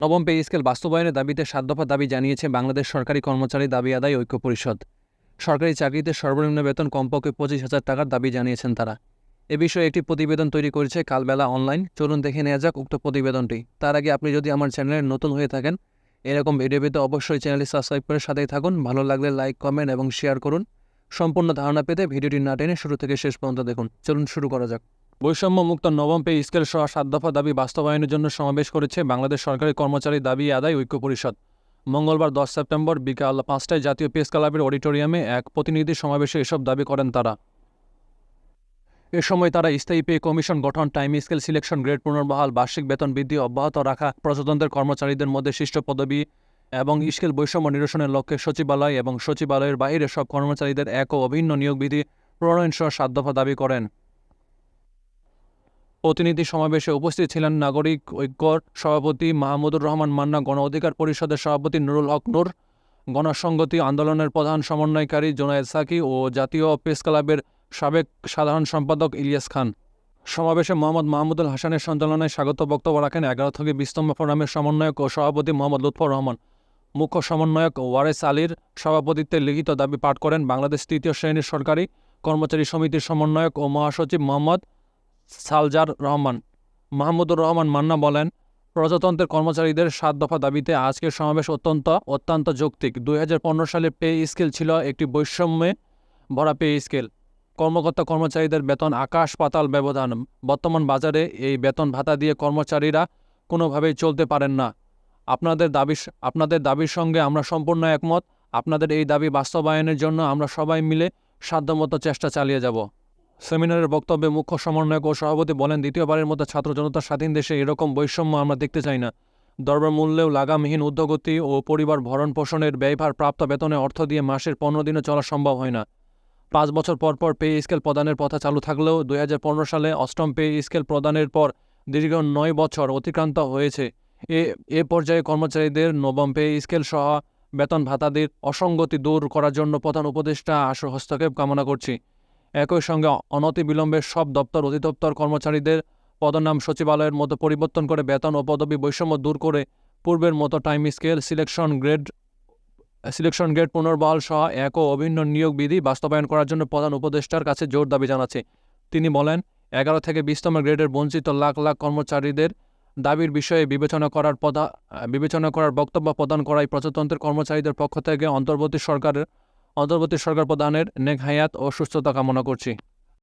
নবম pay scale বাস্তবায়নের দাবিতে সাত দফা দাবি জানিয়েছে বাংলাদেশ সরকারি কর্মচারী দাবি আদায় ঐক্য পরিষদ। সরকারি চাকরিতে সর্বনিম্ন বেতন কমপক্ষে পঁচিশ হাজার টাকার দাবি জানিয়েছেন তারা। এ বিষয়ে একটি প্রতিবেদন তৈরি করেছে কালবেলা অনলাইন। চলুন দেখে নেওয়া যাক উক্ত প্রতিবেদনটি। তার আগে আপনি যদি আমার চ্যানেলে নতুন হয়ে থাকেন, এরকম ভিডিও পেতে অবশ্যই চ্যানেলটি সাবস্ক্রাইব করে সাথেই থাকুন। ভালো লাগলে লাইক, কমেন্ট এবং শেয়ার করুন। সম্পূর্ণ ধারণা পেতে ভিডিওটি না টেনে শুরু থেকে শেষ পর্যন্ত দেখুন। চলুন শুরু করা যাক। বৈষম্য মুক্ত নবম পে স্কেল সহ সাত দফা দাবি বাস্তবায়নের জন্য সমাবেশ করেছে বাংলাদেশ সরকারি কর্মচারী দাবি আদায় ঐক্য পরিষদ। মঙ্গলবার দশ সেপ্টেম্বর বিকাল পাঁচটায় জাতীয় প্রেস ক্লাবের অডিটোরিয়ামে এক প্রতিনিধি সমাবেশে এসব দাবি করেন তারা। এ সময় তারা স্থায়ী পে কমিশন গঠন, টাইম স্কেল সিলেকশন, গ্রেড পুনর্বহাল, বার্ষিক বেতন বৃদ্ধি অব্যাহত রাখা, প্রজাতন্ত্রের কর্মচারীদের মধ্যে শীর্ষ পদবি এবং স্কেল বৈষম্য নিরসনের লক্ষ্যে সচিবালয় এবং সচিবালয়ের বাইরে সব কর্মচারীদের এক ও অভিন্ন নিয়োগ বিধি প্রণয়ন সহ সাত দফা দাবি করেন। প্রতিনিধি সমাবেশে উপস্থিত ছিলেন নাগরিক ঐক্যর সভাপতি মাহমুদুর রহমান মান্না, গণ অধিকার পরিষদের সভাপতি নুরুল হক নূর গণসংগতি আন্দোলনের প্রধান সমন্বয়কারী জোনায়েদ সাকি ও জাতীয় প্রেস ক্লাবের সাবেক সাধারণ সম্পাদক ইলিয়াস খান। সমাবেশে মোহাম্মদ মাহমুদুল হাসানের সঞ্চালনায় স্বাগত বক্তব্য রাখেন এগারো থেকে বিস্তম্ভ ফোরামের সমন্বয়ক ও সভাপতি মোহাম্মদ লুৎফর রহমান। মুখ্য সমন্বয়ক ওয়ারেস আলীর সভাপতিত্বে লিখিত দাবি পাঠ করেন বাংলাদেশ তৃতীয় শ্রেণির সরকারি কর্মচারী সমিতির সমন্বয়ক ও মহাসচিব মোহাম্মদ সালজার রহমান, মাহমুদুর রহমান মান্না বলেন, প্রজাতন্ত্রের কর্মচারীদের সাত দফা দাবিতে আজকের সমাবেশ অত্যন্ত অত্যন্ত যৌক্তিক। দুই হাজার পনেরো সালে পে স্কেল ছিল একটি বৈষম্যে ভরা পে স্কেল। কর্মকর্তা কর্মচারীদের বেতন আকাশ পাতাল ব্যবধান। বর্তমান বাজারে এই বেতন ভাতা দিয়ে কর্মচারীরা কোনোভাবেই চলতে পারেন না। আপনাদের দাবি আপনাদের দাবির সঙ্গে আমরা সম্পূর্ণ একমত। আপনাদের এই দাবি বাস্তবায়নের জন্য আমরা সবাই মিলে সাধ্যমতো চেষ্টা চালিয়ে যাব। সেমিনারের বক্তব্যে মুখ্য সমন্বয়ক ও সভাপতি বলেন, দ্বিতীয়বারের মতো ছাত্র জনতার স্বাধীন দেশে এরকম বৈষম্য আমরা দেখতে চাই না। দরবার মূল্যেও লাগামহীন উদ্যোগতি ও পরিবার ভরণ পোষণের ব্যয়ভার প্রাপ্ত বেতনে অর্থ দিয়ে মাসের পনেরো দিনে চলা সম্ভব হয় না। পাঁচ বছর পর পর পে স্কেল প্রদানের প্রথা চালু থাকলেও দু হাজার পনেরো সালে অষ্টম পে স্কেল প্রদানের পর দীর্ঘ নয় বছর অতিক্রান্ত হয়েছে। এ এ পর্যায়ে কর্মচারীদের নবম পে স্কেল সহ বেতন ভাতাদের অসঙ্গতি দূর করার জন্য প্রধান উপদেষ্টা আশু হস্তক্ষেপ কামনা করছি। একই সঙ্গে অনতিবিলম্বে সব দপ্তর, অধিদপ্তর কর্মচারীদের পদনাম সচিবালয়ের মতো পরিবর্তন করে বেতন ও পদবি বৈষম্য দূর করে পূর্বের মতো time scale selection grade selection grade পুনর্বহাল সহ এক ও অভিন্ন নিয়োগ বিধি বাস্তবায়ন করার জন্য প্রধান উপদেষ্টার কাছে জোর দাবি জানাচ্ছে। তিনি বলেন, এগারো থেকে বিশতম গ্রেডের বঞ্চিত লাখ লাখ কর্মচারীদের দাবির বিষয়ে বিবেচনা করার পদা, বিবেচনা করার বক্তব্য প্রদান করাই প্রজাতন্ত্রের কর্মচারীদের পক্ষ থেকে অন্তর্বর্তী সরকারের অন্তর্বর্তী সরকার প্রধানের নেক হায়াত ও সুস্থতা কামনা করছি।